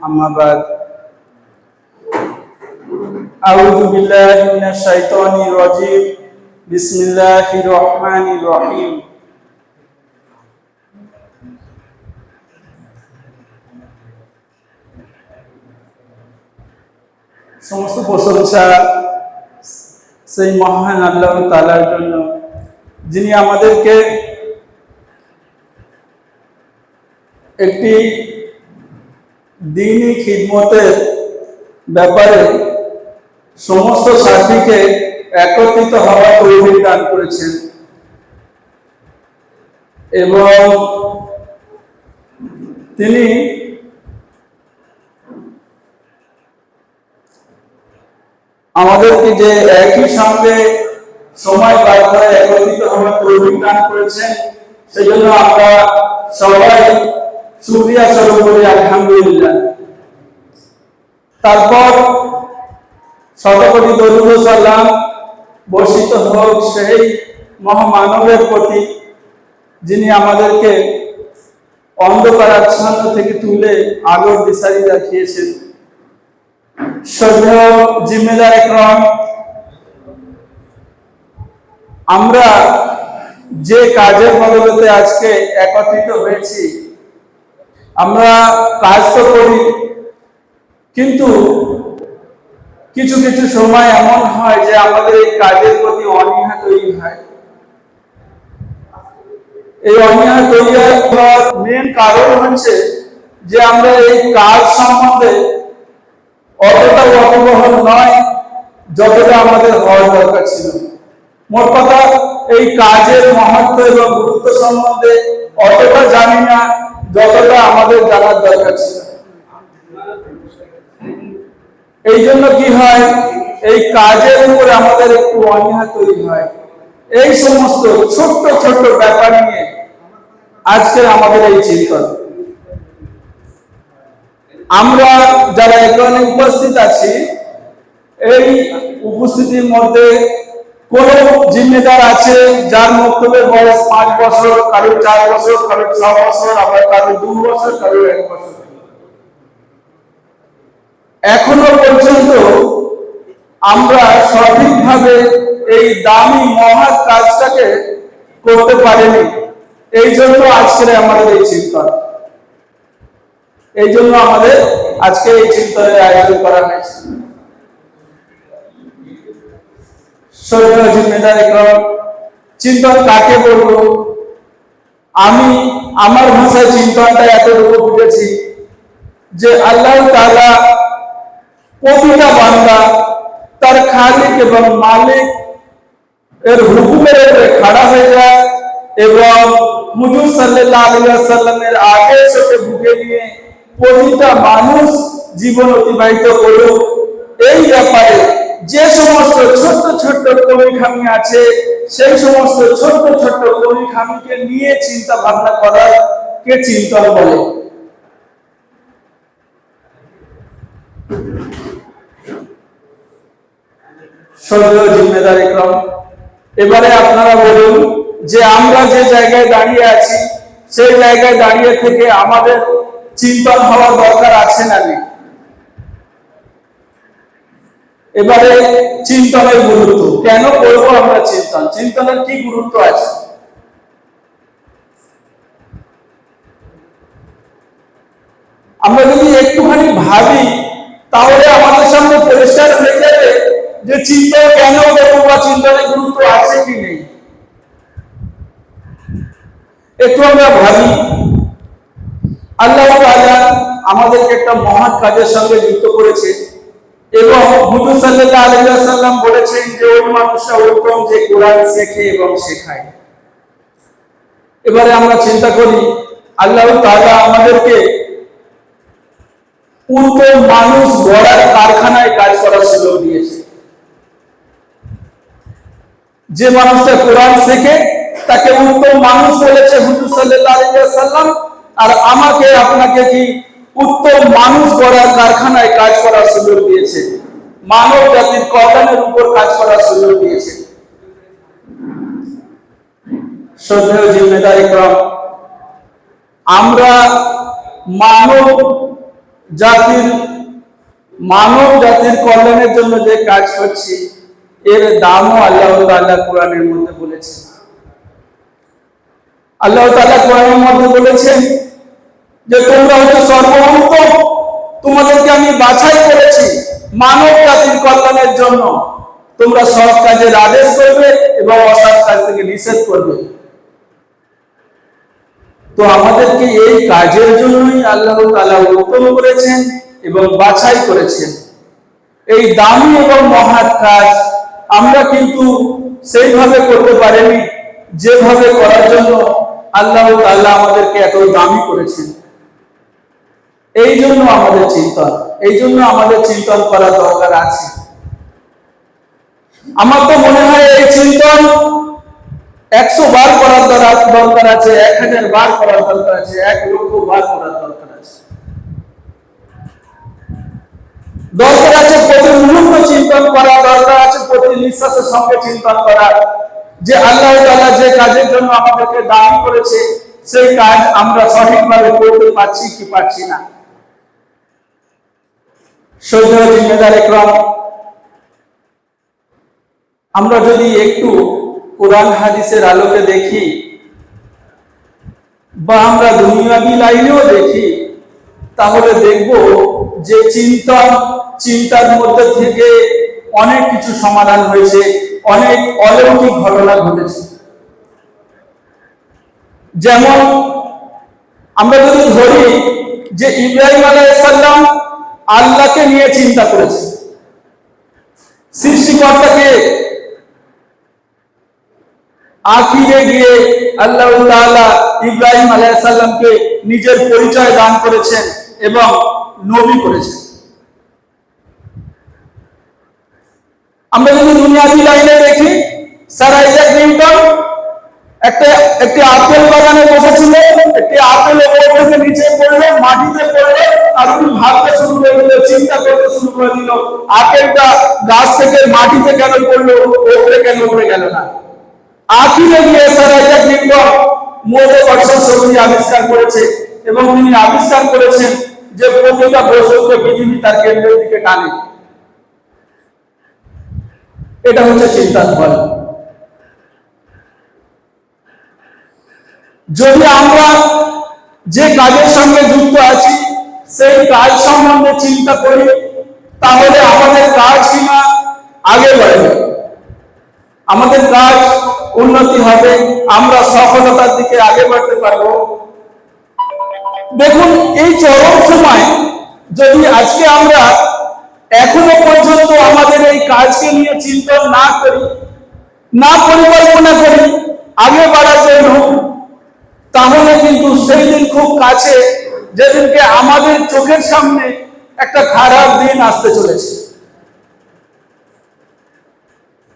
أما بعد أعوذ بالله من الشيطان الرجيم بسم الله الرحمن الرحيم সমস্ত প্রশংসা সেই মহান আল্লাহ তালার জন্য যিনি আমাদেরকে একটি দিনই খিদমতের ব্যাপারে সমস্ত সাথীকে একত্রিত হওয়ার তৌফিক দান করেছেন। এবং তিনি আমাদেরকে যে একই সঙ্গে সময় বার করে একত্রিত হওয়ার তৌফিক দান করেছেন সেই জন্য আমরা সবাই স্বরূপ করি আলহামদুলিল্লাহ। তারপর শতকোটি দরুদ সালাম বর্ষিত হোক সেই মহামানবের প্রতি, যিনি আমাদেরকে অন্ধকার আচ্ছন্ন থেকে তুলে আলোর দিশারি দেখিয়েছেন। শ্রদ্ধেয় জিম্মেদার ক্রম আমরা যে কাজের বদলতে আজকে একত্রিত হয়েছি আমরা কাজ তো করি, কিন্তু কিছু কিছু সময় এমন হয় যে আমাদের এই কাজের প্রতি অনীহা তৈরি হয়। এই অনীহা তৈরি হওয়ার মেন কারণ হচ্ছে যে আমরা এই কাজ সম্বন্ধে অতটা ওয়াকিবহল নয়, যতটা আমাদের হওয়ার দরকার ছিল। মোট কথা, এই কাজের মহত্ব এবং গুরুত্ব সম্বন্ধে অতটা জানি না। যতটা আমাদের জানার দরকার ছিল। এই জন্য কি হয়? এই কাজের উপরে আমাদের একটু অনীহা তৈরি হয়। এই সমস্ত ছোট্ট ছোট্ট ব্যাপার নিয়ে আজকে আমাদের এই চিন্তন। আমরা যারা এখানে উপস্থিত আছি, এই উপস্থিতির মধ্যে কোন জিম্মেদার আছে যার বক্তব্যের বয়স পাঁচ বছর, কারোর চার বছর, কারোর ছ বছর, আবার কারোর দু বছর, কারোর এক বছর? এখনও পর্যন্ত আমরা সঠিকভাবে এই দামি মহৎ কাজটাকে করতে পারিনি। এই জন্য আজকের আমাদের এই চিন্তন। এই জন্য আমাদের আজকে এই চিন্তনের আয়োজন করা হয়েছে। সরকার জিম্মেদার একরম চিন্তন কাকে বলব? আমি, আমার ভাষায় চিন্তনটা এতটুকু বুঝেছি যে আল্লাহ তাআলা প্রতিটা বান্দা তার খালিক এবং মালিক এর হুকুমের উপরে খাড়া হয়ে যায় এবং হুজুর সাল্লাল্লাহু আলাইহি ওয়াসাল্লামের আদেশ বুকে নিয়ে প্রতিটা মানুষ জীবন অতিবাহিত করুক। এই ব্যাপারে যে সমস্ত ছোট্ট ছোট্ট কমি খামি আছে, সেই সমস্ত ছোট্ট ছোট্ট কমি খামিকে নিয়ে চিন্তা ভাবনা করার কে চিন্তন বলে? এবারে আপনারা বলুন যে আমরা যে জায়গায় দাঁড়িয়ে আছি, সেই জায়গায় দাঁড়িয়ে থেকে আমাদের চিন্তন হওয়ার দরকার আছে না নেই? এবারে চিন্তনের গুরুত্ব। কেন করব আমরা চিন্তন? চিন্তনের কি গুরুত্ব আছে? আমরা যদি একটুখানি ভাবি, তাহলে আমাদের সামনে পরিষ্কার হয়ে যাবে যে চিন্তন কেন করব বা চিন্তনের গুরুত্ব আছে কি নেই। একটু আমরা ভাবি, আল্লাহ আমাদেরকে একটা মহান কাজের সঙ্গে যুক্ত করেছে এবং হুজুর সাল্লাল্লাহু আলাইহি ওয়াসাল্লাম বলেছেন যে ওই মানুষটা উত্তম যে কোরআন শেখে এবং শেখায়। এবারে আমরা চিন্তা করি, আল্লাহ তাআলা আমাদেরকে উত্তম মানুষ গড়ার কারখানায় কাজ করার সুযোগ দিয়েছে। যে মানুষটা কোরআন শেখে, তাকে উত্তম মানুষ বলেছে হুজুর সাল্লাল্লাহু আলাইহি ওয়াসাল্লাম, আর আমাকে, আপনাকে কি উত্তম মানুষ গড়ার কারখানায় কাজ করার সুযোগ দিয়েছে। মানব জাতির কল্যাণের উপর কাজ করার সুযোগ দিয়েছে। শ্রদ্ধেয় জিম্মেদারি ক্রম আমরা মানব জাতির মানব জাতির কল্যাণের জন্য যে কাজ করছি, এর দামও আল্লাহ তাআলা কোরআনের মধ্যে বলেছেন। আল্লাহ তাআলা কোরআনের মধ্যে বলেছেন যে তোমরা হচ্ছে সর্বভৌম তোমাদেরকে আমি বাছাই করেছি মানব জাতির কল্যাণের জন্য। তোমরা সৎ কাজের আদেশ করবে এবং অসৎ কাজ থেকে নিষেধ করবে। তো আমাদেরকে এই কাজের জন্যই আল্লাহ তাআলা উত্তম করেছেন এবং বাছাই করেছেন। এই দামি এবং মহৎ কাজ আমরা কিন্তু সেইভাবে করতে পারিনি, যেভাবে করার জন্য আল্লাহ তাআলা আমাদেরকে এত দামি করেছেন। এই জন্য আমাদের চিন্তন এই জন্য আমাদের চিন্তন করা দরকার আছে। আমার তো মনে হয় এই চিন্তন একশো বার করার দরকার আছে, এক হাজার বার করার দরকার আছে, এক লক্ষ বার করার দরকার আছে। দরকার আছে প্রতি মুহূর্ত চিন্তন করা, দরকার আছে প্রতি নিঃশ্বাসের সঙ্গে চিন্তন করা। যে আল্লাহ তাআলা যে কাজের জন্য আমাদেরকে দাবি করেছে, সেই কাজ আমরা সঠিকভাবে করতে পারছি কি পারছি না। সৈন্য জিম্মেদার আমরা যদি একটু কোরআন হাদিসের আলোকে দেখি, বা আমরা দুনিয়াবি লাইনেও দেখি, তাহলে দেখব যে চিন্তন চিন্তার মধ্যে থেকে অনেক কিছু সমাধান হয়েছে, অনেক অলৌকিক ঘটনা ঘটেছে। যেমন আমরা যদি ধরি যে ইব্রাহিম আলাইসাল্লাম আল্লাহকে নিয়ে চিন্তা করেছে। সৃষ্টিকর্তাকে আখিরে গিয়ে আল্লাহ ইব্রাহিম আলাইসাল্লামকে নিজের পরিচয় দান করেছেন এবং নবী করেছেন। আমরা যদি দুনিয়াবি লাইনে দেখি স্যার আইজাক নিউটন একটা, একটি আপেল বাগানে বসেছিল, একটি আপেল ওপর থেকে নিচে পড়ল, মাটিতে পড়ল, আর উনি ভাবতে শুরু করে দিল, চিন্তা করতে শুরু করে দিল, আপেলটা গাছ থেকে মাটিতে কেন পড়ল, ওপরে কেন উঠে গেল না? আখিরে গিয়ে স্যার আইজাক নিউটন মধ্যবর্ষণ শক্তি আবিষ্কার করেছে, এবং তিনি আবিষ্কার করেছেন যে প্রতিটা বস্তুকে পৃথিবী তার কেন্দ্রের দিকে টানে। এটা হচ্ছে চিন্তার ফল। যদি আমরা যে কাজের সঙ্গে যুক্ত আছি, সেই কাজ সম্বন্ধে চিন্তা করি, তাহলে আমাদের কাজ কিনা আগে বাড়বে আমাদের কাজ উন্নতি হবে, আমরা সফলতার দিকে আগে বাড়তে পারব। দেখুন, এই চরম সময় যদি আজকে আমরা এখনও পর্যন্ত আমাদের এই কাজকে নিয়ে চিন্তা না করি, না পরিকল্পনা করি, আগে বাড়ার জন্য তাহলে কিন্তু সেই দিন খুব কাছে যেদিনকে আমাদের চোখের সামনে একটা খারাপ দিন আসতে চলেছে।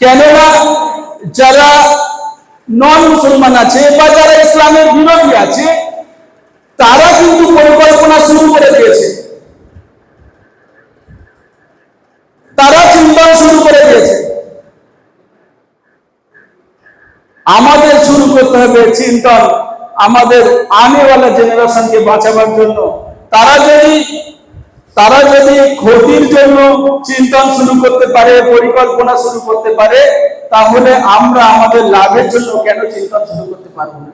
কেননা যারা নন মুসলমান আছে বা যারা ইসলামের বিরোধী আছে, তারা কিন্তু পরিকল্পনা শুরু করে দিয়েছে। তারা চিন্তন শুরু করে দিয়েছে। আমাদের শুরু করতে হবে চিন্তন। আমাদের আনেওয়ালা জেনারেশনকে বাঁচাবার জন্য, তারা যদি তারা যদি ক্ষতির জন্য চিন্তন শুরু করতে পারে, পরিকল্পনা শুরু করতে পারে, তাহলে আমরা আমাদের লাভের জন্য কেন চিন্তন শুরু করতে পারব না?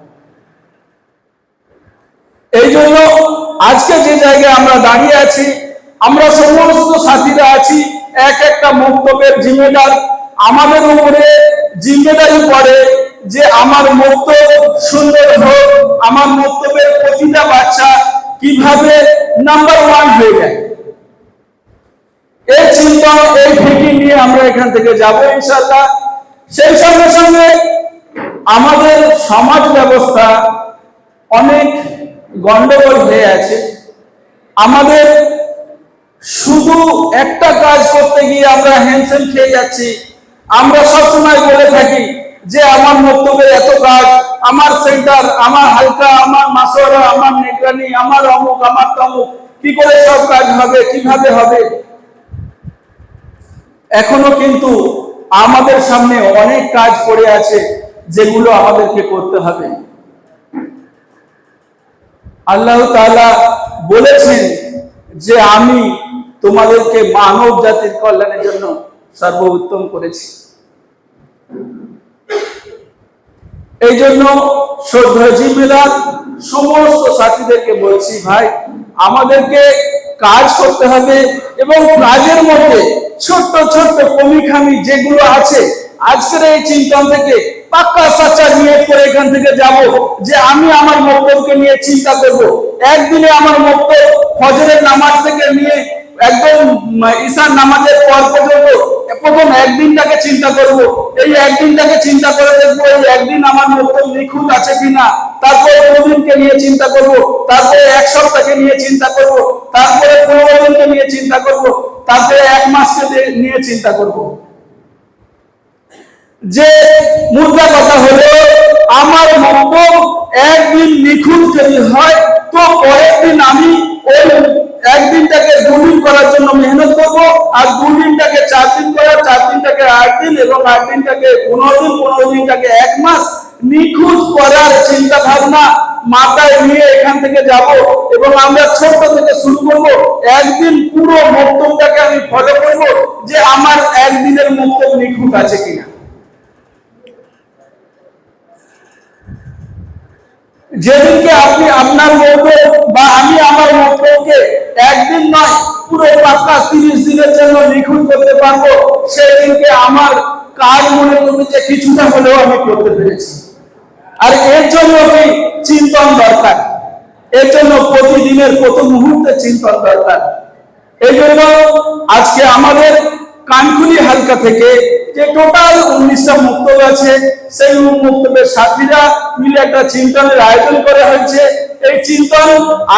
এই জন্য আজকে যে জায়গায় আমরা দাঁড়িয়ে আছি, আমরা সমস্ত সাথীরা আছি, এক একটা বক্তব্যের জিম্মেদার আমাদের উপরে, জিম্মেদারি পড়ে যে আমার বক্তব্য সুন্দর হোক আমার বক্তব্যের প্রতিটা বাচ্চা কীভাবে নাম্বার ওয়ান হয়ে যায়? এই চিন্তা, এই ফিকিং নিয়ে আমরা এখান থেকে যাব ইনশাল্লাহ সেই সঙ্গে সঙ্গে আমাদের সমাজ ব্যবস্থা অনেক গন্ডগোল হয়ে আছে। আমাদের শুধু একটা কাজ করতে গিয়ে আমরা হ্যান্ডসেল খেয়ে যাচ্ছি। আমরা সবসময় বলে থাকি যে আমার বক্তব্যের এত কাজ আমার সেন্টার আমার হালকা, আমার মাসোরা আমার নিগরানি, আমার অমুক, আমার তমুক, কি করে সব কাজ হবে, কীভাবে হবে? এখনও কিন্তু আমাদের সামনে অনেক কাজ পড়ে আছে যেগুলো আমাদেরকে করতে হবে। আল্লাহ তাআলা বলেছেন যে আমি তোমাদেরকে মানব জাতির কল্যাণের জন্য সর্বোত্তম করেছি। এই জন্য শ্রদ্ধা জিম্মেদার সমস্ত সাথীদেরকে বলছি ভাই, আমাদেরকে কাজ করতে হবে এবং কাজের মধ্যে ছোট্ট ছোট্ট কমি খামি যেগুলো আছে, আজকের এই চিন্তন থেকে পাক্কা সাচ্চা নিয়ে করে এখান থেকে যাব, যে আমি আমার মক্তবকে নিয়ে চিন্তা করব। একদিনে আমার মক্তব ফজরের নামাজ থেকে নিয়ে একদম ঈশার নামাজের পর পর্যন্ত প্রথম একদিনটাকে চিন্তা করব। এই একদিনটাকে চিন্তা করে দেখব এই একদিন আমার নিখুঁত আছে কিনা। তারপরে দিনকে নিয়ে চিন্তা করব। তারপরে এক সপ্তাহকে নিয়ে চিন্তা করব। তারপরে পনেরো দিনকে নিয়ে চিন্তা করব। তারপরে এক মাসকে নিয়ে চিন্তা করব। যে মুদ্রা কথা হলো, আমার মন্তব্য একদিন নিখুঁত যদি হয়, তো পরের দিন আমি ওই একদিনটাকে দুদিন করার জন্য মেহনত করব, আর দুদিনটাকে চার দিন করার, চার দিনটাকে আট দিন এবং আট দিনটাকে পনেরো দিন, পনেরো দিনটাকে এক মাস নিখুঁত করার চিন্তা ভাবনা মাথায় নিয়ে এখান থেকে যাব এবং আমরা ছোট থেকে শুরু করব। একদিন পুরো মন্তব্যটাকে আমি ফলো করব যে আমার একদিনের মন্তব্য নিখুঁত আছে কিনা। যেদিনকে আপনি আপনার মতো বা আমি আমার মতকে একদিন নয়, পুরো পাক্কা তিরিশ দিনের জন্য নিখুঁত করতে পারব, সেদিনকে আমার কাজ মনে করবে যে কিছুটা হলেও আমি করতে পেরেছি। আর এর জন্য কি চিন্তন দরকার? এর জন্য প্রতিদিনের কত মুহূর্তে চিন্তন দরকার? এই জন্য আজকে আমাদের কানকুনি হালকা থেকে যে টোটাল উনিশটা মুক্তব আছে, সেই মুক্তবের সাথীরা মিলে একটা চিন্তনের আয়োজন করা হয়েছে। এই চিন্তন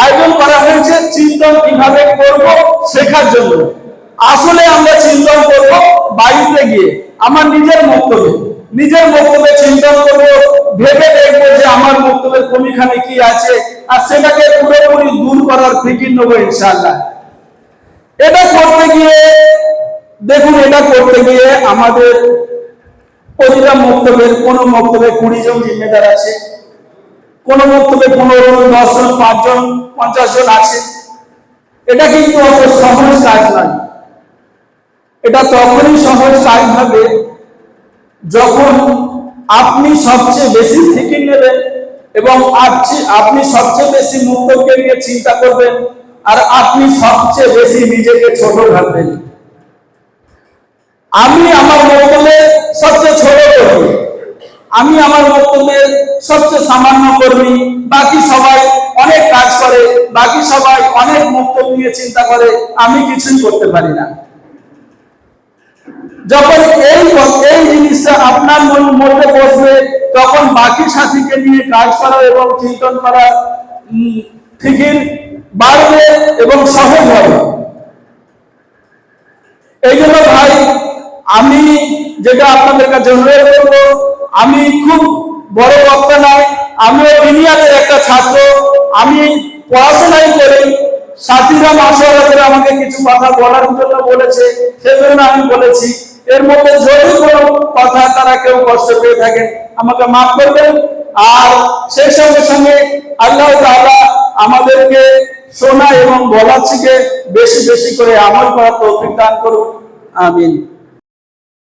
আয়োজন করা হয়েছে, চিন্তন কীভাবে করব শেখার জন্য। আসলে আমরা চিন্তন করব বাড়িতে গিয়ে, আমার নিজের মক্তব্যে। নিজের বক্তব্যে চিন্তন করব, ভেবে দেখব যে আমার বক্তব্যের কমিখানে কি আছে, আর সেটাকে পুরোপুরি দূর করার ফিকির নেব ইনশাআল্লাহ। এটা করতে গিয়ে দেখুন, এটা করতে গিয়ে আমাদের প্রতিটা বক্তব্যের কোন বক্তব্যে কুড়ি জন জিম্মেদার আছে, কোন বক্তব্যে পনেরো জন, দশ জন পাঁচজন পঞ্চাশ জন আছে। এটা কিন্তু অত সহজ কাজ নয়। এটা তখনই সহজ কাজ হবে যখন আপনি সবচেয়ে বেশি ফিকির নেবেন এবং আপনি- আপনি সবচেয়ে বেশি মুক্তকে নিয়ে চিন্তা করবেন আর আপনি সবচেয়ে বেশি নিজেকে ছোট ভাববেন। আমি আমার বক্তব্যে সবচেয়ে ছোট কর্মী। আমি আমার বক্তব্যের সবচেয়ে সামান্য কর্মী। বাকি সবাই অনেক কাজ করে, বাকি সবাই অনেক বক্তব্য নিয়ে চিন্তা করে, আমি কিছুই করতে পারি না। যখন এই এই জিনিসটা আপনার মন- মধ্যে বসবে, তখন বাকি সাথীকে নিয়ে কাজ করা এবং চিন্তন করা ফিকির বাড়বে এবং সহজ হবে। এই জন্য ভাই আমি যেটা আপনাদের কাছে অনুরোধ করব, আমি খুব বড় বক্তা নয়, আমিও ইঞ্জিনিয়ারের একটা ছাত্র, আমি পড়াশোনাই করি। সাথীরা মাসোয়ারা করে আমাকে কিছু কথা বলার জন্য বলেছে, সেজন্য আমি বলেছি, এর মধ্যে যদি কোনো কথা তারা কেউ কষ্ট পেয়ে থাকে, আমাকে মাফ করবেন। আর সেই সঙ্গে সঙ্গে আল্লাহ তাআলা আমাদেরকে শোনা এবং বলার থেকে বেশি বেশি করে আমল করার তৌফিক দান করুন। আমিন।